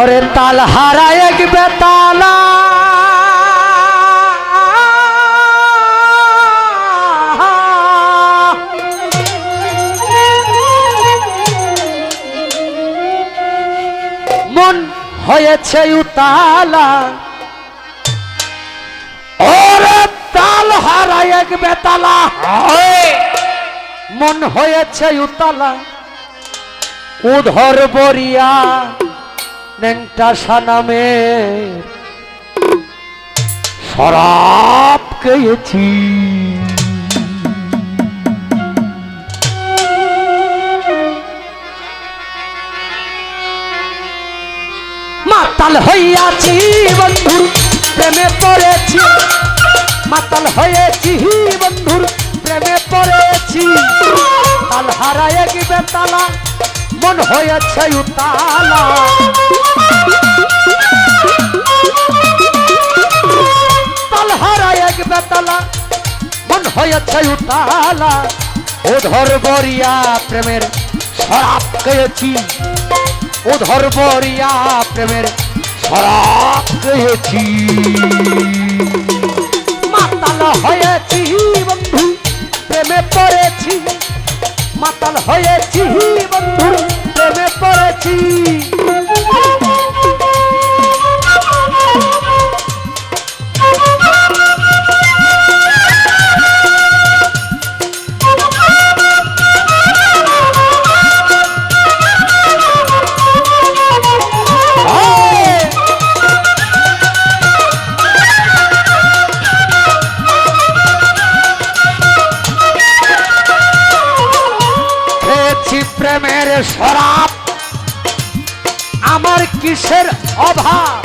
ওরে তাল হারা এক বেতালা। মন হয়েছে উতালা। ওরে তাল হারা এক বেতালা। মন হয়েছে উতালা। উধর বরিয়া। নেংটা সানামে শরাব খেয়েছি। মাতাল হইয়াছি বন্ধুর, প্রেমে পড়েছি। মাতাল হয়েছি বন্ধুর, প্রেমে পড়েছি। তাল হারায় কি বেতালা মন হয়েছে উতালা। তাল হারায় এক বেতালা, মন হয়েছে উতালা। ওধর বরিয়া প্রেমের শরাব খেয়েছি। ওধর বরিয়া প্রেমের শরাব খেয়েছি। মাতাল হয়েছি বন্ধু, প্রেমে পড়েছি। মাতাল হয়েছি বন্ধু পড়েছি কিসের অভাব।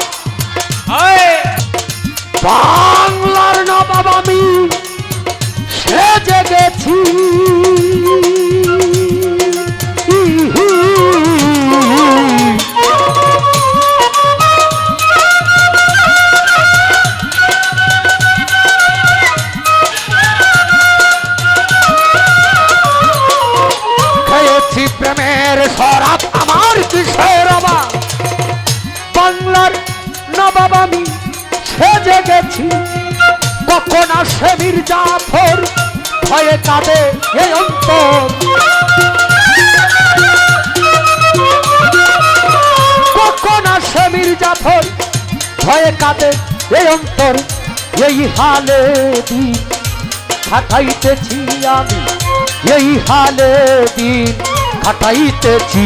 বাংলার নবাব আমি সে গেছি। গেছি কখন আসে মির্জাফর? ভয়ে কাঁদে এই অন্তর। কখন আসে মির্জাফর? ভয়ে কাঁদে এই অন্তর। এই হালে দিন খাটাইতেছি আমি। এই হালে দিন খাটাইতেছি।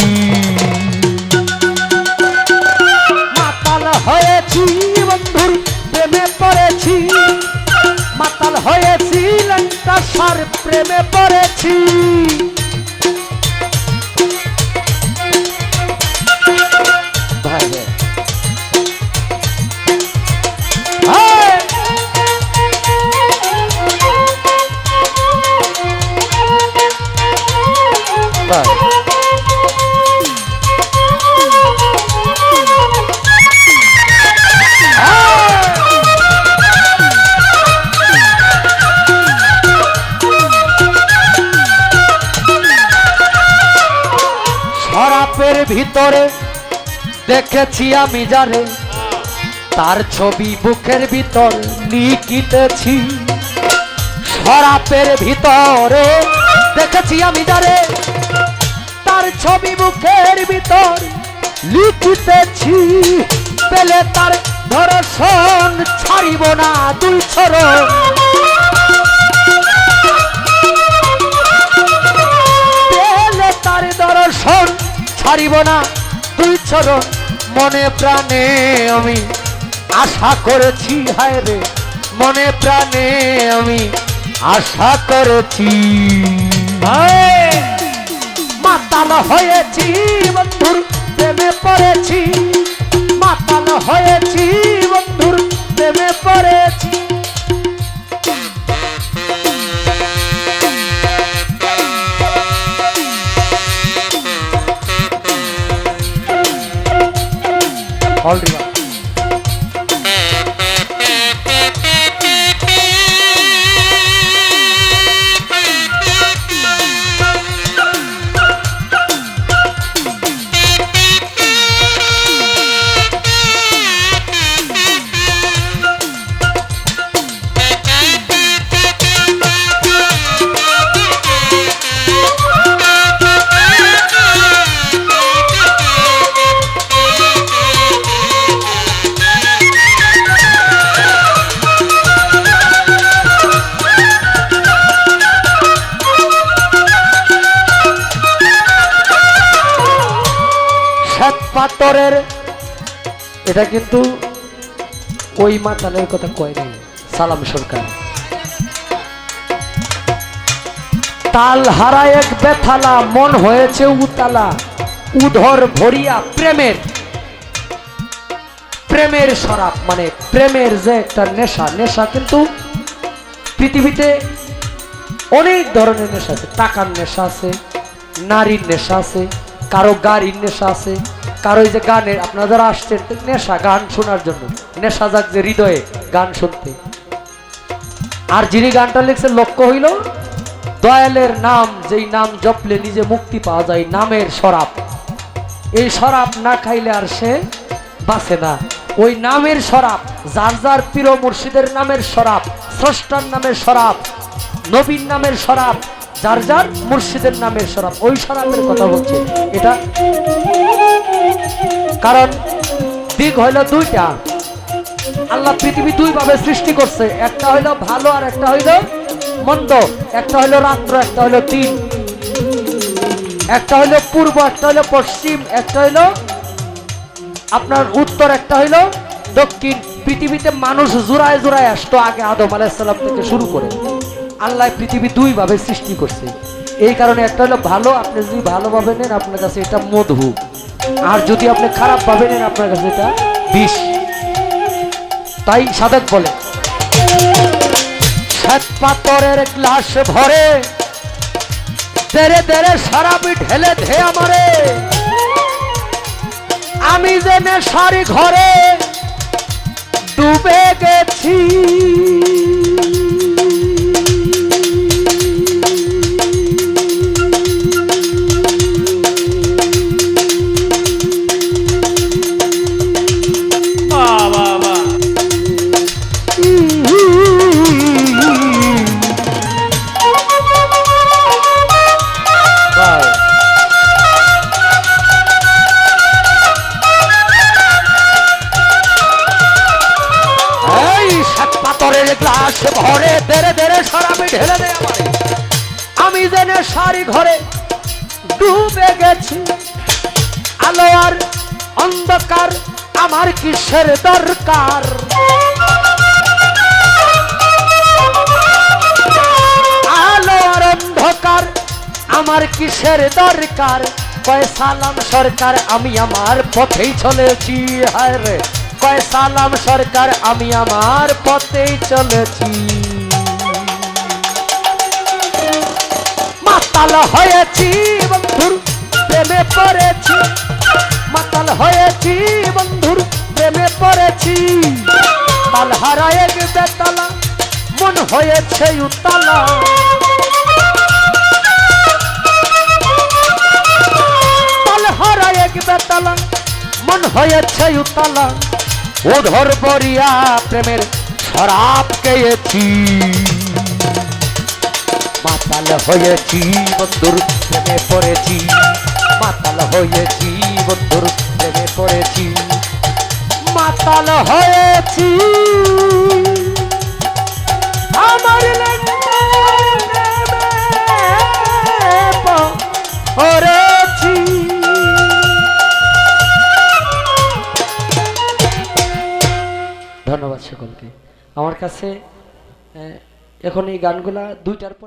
মাতাল হয়েছি বন্ধুর প্রেমে পড়েছি। মাতাল হয়েছিলেন তার প্রেমে পড়েছি। ভিতরে দেখেছি আমি যারে, তার ছবি বুকের ভিতর লিখিতেছি শরাপের ভিতরে দেখেছি আমি যারে, তার ছবি বুকের ভিতর লিখিতেছি। পেলে তার ধরসন ছাড়িব না দুই ছড় ছাড়িব না। তুই চরণ মনে প্রাণে আমি আশা করেছি হায় রে। মনে প্রাণে আমি আশা করেছি। মাতাল হয়েছি বন্ধুর প্রেমে পড়েছি। মাতাল হয়েছি বন্ধুর প্রেমে পড়েছি। অলরেডি পাথরের এটা কিন্তু ওই মাতালের কথা কয় নাই। সালাম সরকার। তাল হারা এক বেথালা, মন হয়েছে উতালা। উধর ভরিয়া প্রেমের প্রেমের শরাব মানে প্রেমের যে একটা নেশা নেশা কিন্তু পৃথিবীতে অনেক ধরনের নেশা আছে। টাকার নেশা আছে, নারীর নেশা আছে, কারও গাড়ির নেশা আছে কারও যে গানের, আপনারা যারা আসছেন, নেশা গান শোনার জন্য। নেশা যাক যে হৃদয়ে গান শুনতে। আর যিনি গানটা লিখছে, লক্ষ্য হইল, দয়ালের নাম, যেই নাম জপলে নিজে মুক্তি পাওয়া যায়, নামের শরাব। এই শরাব না খাইলে আর সে বাঁচে না। ওই নামের শরাব, যার যার প্রিয় মুর্শিদের নামের শরাব, স্রষ্টার নামের শরাব নবীন নামের শরাব যার যার মুর্শিদের নামের শরাব ওই শরাবের কথা বলছে। এটা কারণ দিক হইল দুইটা। আল্লাহ পৃথিবী দুই ভাবে সৃষ্টি করছে, একটা হইল ভালো আর একটা হইল মন্দ। একটা হইল রাত্র, একটা হইল দিন। একটা হইল পূর্ব, একটা হইল পশ্চিম, একটা হইল আপনার উত্তর, একটা হইল দক্ষিণ। পৃথিবীতে মানুষ জোড়ায় জোড়ায় আসতো আগে আদম আলাইসাল্লাম থেকে শুরু করে। আল্লাহ পৃথিবী দুই ভাবে সৃষ্টি করছে। এই কারণে একটা হলো ভালো, আপনি যদি ভালোভাবে নেন, আপনার কাছে এটা মধু। আর যদি আপনি খারাপ ভাবে নেন, আপনার কাছে এটা বিষ। তাই সাধক বলে পাথরের গ্লাস ভরে তেরে তেরে সারাবি ঢেলে ধে আমারে। আমি যে নেশারি ঘরে ডুবে গেছি সারি ঘরে ডুবে গেছি। আলো আর অন্ধকার আমার কিসের দরকার? আলো আর অন্ধকার আমার কিসের দরকার? কয় সালাম সরকার, আমি আমার পথেই চলেছি। হায় রে, কয় সালাম সরকার, আমি আমার পথেই চলেছি। মাতাল হয়েছি, বন্ধুর প্রেমে পড়েছি। মাতাল হয়েছি, বন্ধুর প্রেমে পড়েছি। তাল হারায় বেতালা, মন হয়েছে উতালা। তাল হারায় বেতালা, মন হয়েছে উতালা। উধর বরিয়া প্রেমের শরাব খেয়েছি। মাতাল হয়েছি বন্ধুর প্রেমে পড়েছি। মাতাল হয়েছি বন্ধুর প্রেমে পড়েছি। মাতাল হয়েছি। আমার ধন্যবাদ সকলকে। আমার কাছে এখন এই গানগুলা দুইটার পর